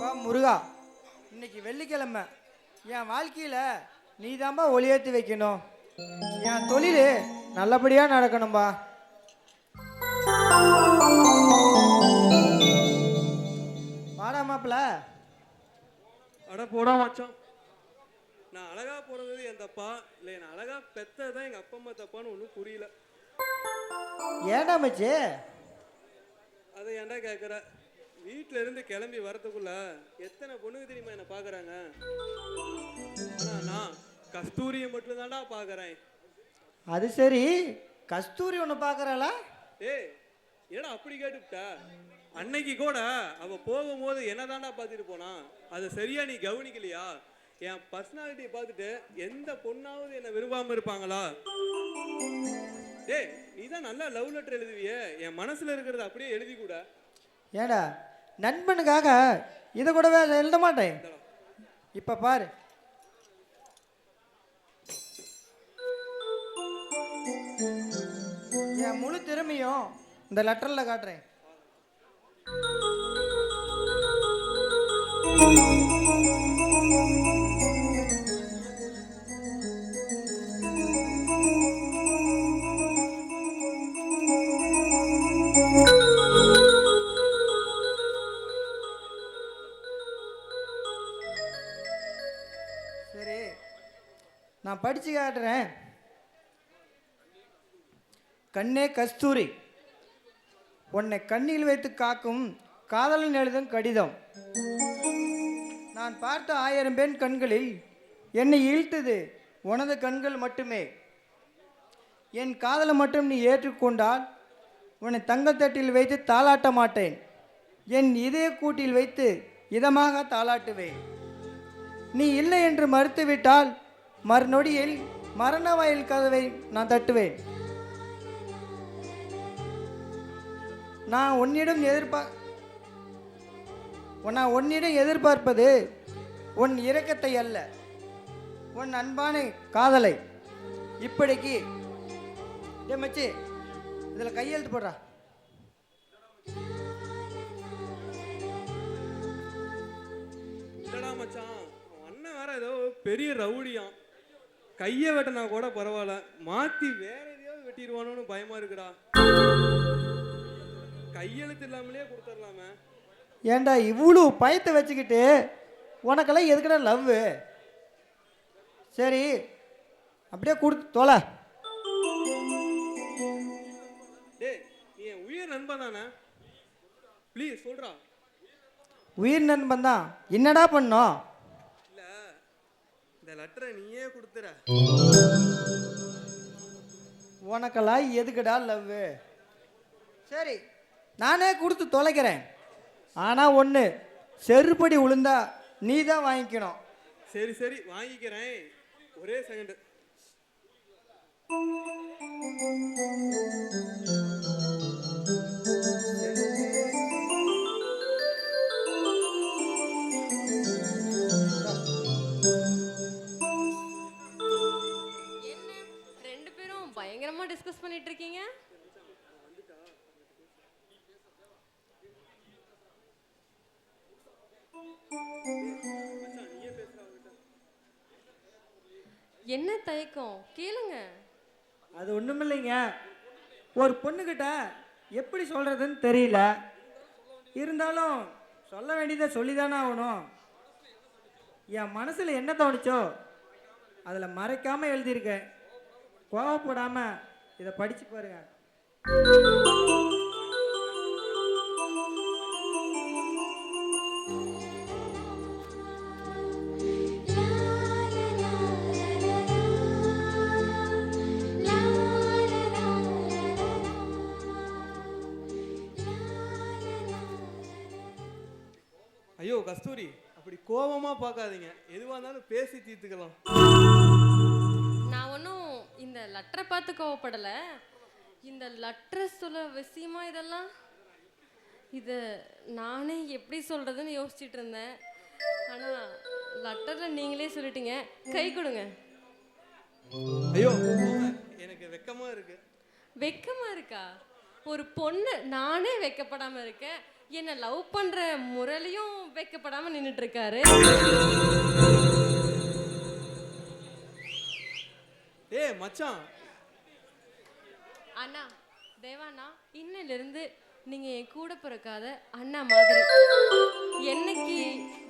அப்பா முருகா இன்னைக்கு வெள்ளிக்கிழமை. என் வாழ்க்கையில் நீ தான்பா ஒளியேற்றி வைக்கணும். என் தொழில் நல்லபடியாக நடக்கணும்பா. வாடா மாப்பிள்ள அட போடா மச்சான். நான் அழகா பிறந்தது என் தப்பா? இல்லை நான் அழகா பெத்தது தான் எங்கள் அப்பா அம்மா தப்பான்னு ஒன்றும் புரியல. ஏன்டா மச்சி? அதை ஏன்டா கேட்குற வீட்டில இருந்து கிளம்பி வரதுக்குள்ள எத்தனை பொண்ணுங்க தெரியுமா என்னை நான் கஸ்தூரியை மட்டும் தான்டா பார்க்குறேன். அது சரி கஸ்தூரி ஒன்று பார்க்குறாளா? ஏய் என்னடா அப்படி கேட்டுவிட்ட அன்னைக்கு கூட அவ போகும்போது என்ன தாண்டா பார்த்துட்டு போனா? அதை சரியா நீ கவனிக்கலையா? என் பர்சனாலிட்டியை பார்த்துட்டு எந்த பொண்ணாவது என்னை விரும்பாம இருப்பாங்களா? டேய் நீ தான் நல்லா லவ் லெட்டர் எழுதுவியே. என் மனசுல இருக்கிறத அப்படியே எழுதி கூட ஏடா நண்பனுக்காக இதை கூடவே எழுத மாட்டேன். இப்போ பாரு. என் முழு திறமையும் இந்த லெட்டரில் காட்டுறேன். சரி நான் படித்து காட்டுறேன். கண்ணே கஸ்தூரி. உன்னை கண்ணில் வைத்து காக்கும் காதலன் எழுதும் கடிதம். நான் பார்த்த ஆயிரம் பெண் கண்களில் என்னை இழுத்தது உனது கண்கள் மட்டுமே. என் காதலை மட்டும் நீ ஏற்றுக்கொண்டால் உன்னை தங்கத்தட்டில் வைத்து தாளாட்ட மாட்டேன். என் இதய கூட்டில் வைத்து இதமாக தாளாட்டுவேன். நீ இல்லை என்று மறுத்துவிட்டால் மறுநொடியில் மரண வயல் கதவை நான் தட்டுவேன். நான் உன்னிடம் எதிர்பார் நான் உன்னிடம் எதிர்பார்ப்பது உன் இரக்கத்தை அல்ல உன் அன்பான காதலை. இப்படிக்கு டே மச்சி இதில் கையெழுத்து போடுறா. மச்சான். பெரிய ரவுடியாம். கையை வெட்டினா கூட பரவாயில்ல. மாத்தி வேற எதையாவது வெட்டிடுவானோன்னு பயமா இருக்குடா. கையெழுத்து இல்லாமலே கொடுத்துடலாமே. ஏன்டா இவ்வளோ பயத்தை வச்சுக்கிட்டு உனக்கெல்லாம் எதுக்குடா லவ் சரி அப்படியே கொடுத்து தொலை டேய் நீ என் உயிர் நண்பன் தானே? ப்ளீஸ் சொல்றா. உயிர் நண்பன் தான். என்னடா பண்ணோம்? இந்த லெட்டரை நீயே கொடுத்துற. உனக்கெல்லாம் எதுக்குடா லவ் சரி நானே கொடுத்து தொலைக்கிறேன். ஆனால் ஒன்று செருப்படி விழுந்தா நீ தான் வாங்கிக்கணும். சரி சரி வாங்கிக்கிறேன். ஒரே செகண்ட் என்ன தயக்கம்? கேளுங்க. அது ஒன்றுமில்லைங்க ஒரு பொண்ணுக்கிட்ட எப்படி சொல்கிறதுன்னு தெரியல. இருந்தாலும் சொல்ல வேண்டியதை சொல்லிதானே ஆகணும். என் மனசில் என்ன தோணுச்சோ அதில் மறைக்காமல் எழுதியிருக்கேன். கோவப்படாமல் இதை படித்து பாருங்க. ஐயோ கஸ்தூரி அப்படி கோவமா பார்க்காதீங்க. எதுவா இருந்தாலும் பேசி தீர்த்துக்கலாம். நான் ஒன்றும் இந்த லெட்டரை பார்த்து கோவப்படலை. இந்த லெட்டரை சொல்ல விஷயமா இதெல்லாம்? இது நானே எப்படி சொல்கிறதுன்னு யோசிச்சுட்டு இருந்தேன். ஆனால் லெட்டரில் நீங்களே சொல்லிட்டீங்க. கை கொடுங்க. ஐயோ. எனக்கு வெக்கமா இருக்கு. வெக்கமா இருக்கா? ஒரு பொண்ணு நானே வெக்கப்படாம இருக்கேன். என்ன லவ் பண்ற முரளியும் வைக்கப்படாம நின்னுட்டு இருக்காரு ஏய் மச்சான். அண்ணா தேவாண்ணா இன்னிலிருந்து நீங்க என் கூட பிறக்காத அண்ணா மாதிரி. என்னைக்கு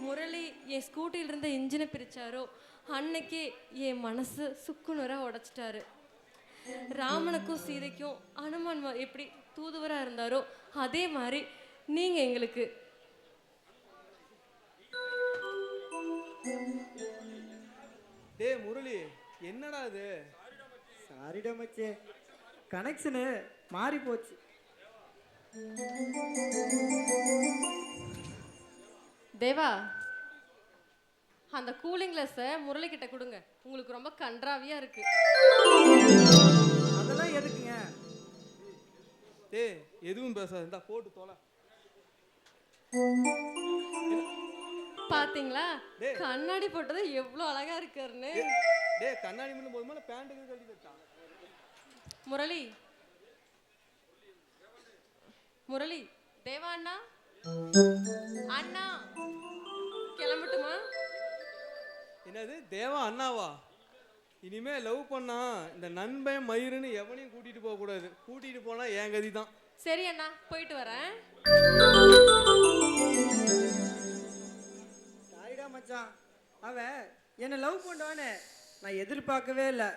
முரளி என் ஸ்கூட்டில இருந்த இன்ஜினை பிரிச்சாரோ அன்னைக்கே என் மனசு சுக்குநூறா உடைச்சிட்டாரு. ராமனுக்கும் சீதைக்கும் அனுமான் எப்படி தூதுவரா இருந்தாரோ அதே மாதிரி நீங்க எங்களுக்கு. டேய் முரளி என்னடா இது? சாரிடா மச்சே. கனெக்ஷனு மாறி போச்சு. தேவா அந்த கூலிங் கிளாஸை முரளி கிட்ட கொடுங்க. ரொம்ப கன்றாவியா இருக்கு. அதெல்லாம் எதுக்குங்க? டேய் எதுவும் பேசாத இந்தா போட்டு தொலை. பாத்தீங்களா. கண்ணாடி போட்டது எவ்வளவு அழகா இருக்காருன்னு. டேய் கண்ணாடி மட்டும் போதுமா இல்லை பேண்ட்டுக்கு கழட்டி தட்டான். முரளி. முரளி தேவா அண்ணா. அண்ணா கிளம்பட்டுமா? என்னது தேவா அண்ணாவா? இனிமே லவ் பண்ணா இந்த நண்பன் மயிருன்னு எவனையும் கூட்டிட்டு போக கூடாது. கூட்டிட்டு போனா என் கதி தான். சரி அண்ணா போயிட்டு வரேன். சாரிடா மச்சான். அவன் என்னை லவ் பண்ணுவான்னு நான் எதிர்பார்க்கவே இல்லை.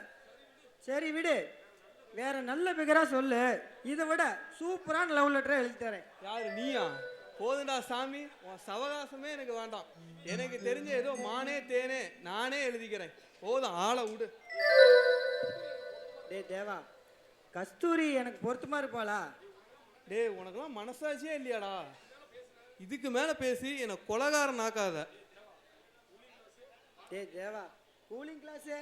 சரி விடு. வேற நல்ல பிகரா சொல்லு. இதை விட சூப்பரான லவ் லெட்டரை எழுதி தரேன் யாரு நீயா? போதுண்டா சாமி உன் சவகாசமே எனக்கு வேண்டாம். எனக்கு தெரிஞ்ச ஏதோ மானே தேனே நானே எழுதிக்கிறேன். போதும் ஆளை விடு. டேய் தேவா கஸ்தூரி எனக்கு பொருத்தமா இருப்பாளா? டேய் உனக்கெல்லாம் மனசாட்சியே இல்லையாடா. இதுக்கு மேல பேசி என்னை கொலகாரன் ஆக்காத. டேய் தேவா கூலிங் கிளாஸு